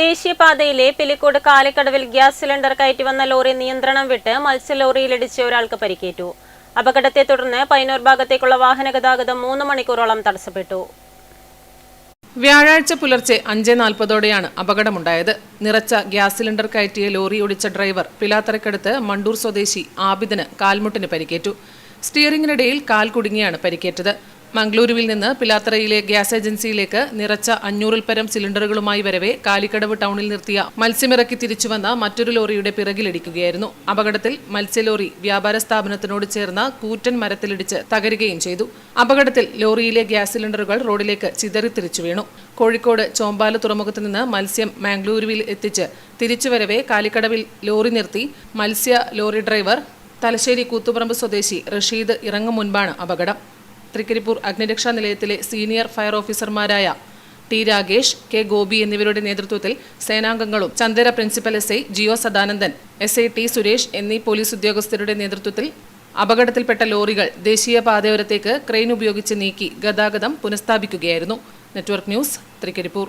ദേശീയപാതയിലെ Pilicode കാലിക്കടവിൽ gas cylinder കയറ്റി വന്ന ലോറി നിയന്ത്രണം വിട്ട് മത്സ്യലോറിയിലിടിച്ച് ഒരാൾക്ക് പരിക്കേറ്റു. അപകടത്തെ തുടർന്ന് പൈനൂർ ഭാഗത്തേക്കുള്ള വാഹന ഗതാഗതം മൂന്ന് മണിക്കൂറോളം തടസ്സപ്പെട്ടു. വ്യാഴാഴ്ച പുലർച്ചെ അഞ്ച് നാൽപ്പതോടെയാണ് അപകടമുണ്ടായത്. നിറച്ച ഗ്യാസ് സിലിണ്ടർ കയറ്റിയ ലോറി ഓടിച്ച ഡ്രൈവർ പിലാത്തറയ്ക്കടുത്ത് മണ്ടൂർ സ്വദേശി ആബിദിന് കാൽമുട്ടിന് പരിക്കേറ്റു. സ്റ്റിയറിംഗിനിടയിൽ കാൽ കുടുങ്ങിയാണ് പരിക്കേറ്റത്. മംഗളൂരുവിൽ നിന്ന് പിലാത്തറയിലെ ഗ്യാസ് ഏജൻസിയിലേക്ക് നിറച്ച അഞ്ഞൂറിൽ പരം സിലിണ്ടറുകളുമായി വരവെ കാലിക്കടവ് ടൗണിൽ നിർത്തിയ മത്സ്യമിറക്കി തിരിച്ചുവന്ന മറ്റൊരു ലോറിയുടെ പിറകിലിടിക്കുകയായിരുന്നു. അപകടത്തിൽ മത്സ്യലോറി വ്യാപാര സ്ഥാപനത്തിനോട് ചേർന്ന കൂറ്റൻ മരത്തിലിടിച്ച് തകരുകയും ചെയ്തു. അപകടത്തിൽ ലോറിയിലെ ഗ്യാസ് സിലിണ്ടറുകൾ റോഡിലേക്ക് ചിതറിത്തിരിച്ചു വീണു. കോഴിക്കോട് ചോമ്പാല തുറമുഖത്ത് നിന്ന് മത്സ്യം മാംഗ്ലൂരുവിൽ എത്തിച്ച് തിരിച്ചുവരവെ കാലിക്കടവിൽ ലോറി നിർത്തി മത്സ്യ ലോറി ഡ്രൈവർ തലശ്ശേരി കൂത്തുപറമ്പ് സ്വദേശി റഷീദ് ഇറങ്ങും മുൻപാണ് അപകടം. തൃക്കരിപ്പൂർ അഗ്നിരക്ഷാ നിലയത്തിലെ സീനിയർ ഫയർ ഓഫീസർമാരായ ടി രാഗേഷ് കെ ഗോപി എന്നിവരുടെ നേതൃത്വത്തിൽ സേനാംഗങ്ങളും Chandera principal S I Jio Sadanandan S I T Suresh എന്നീ പോലീസ് ഉദ്യോഗസ്ഥരുടെ നേതൃത്വത്തിൽ അപകടത്തിൽപ്പെട്ട ലോറികൾ ദേശീയ പാതയോരത്തേക്ക് ക്രെയിൻ ഉപയോഗിച്ച് നീക്കി ഗതാഗതം പുനഃസ്ഥാപിക്കുകയായിരുന്നു. Network news Trikaripur.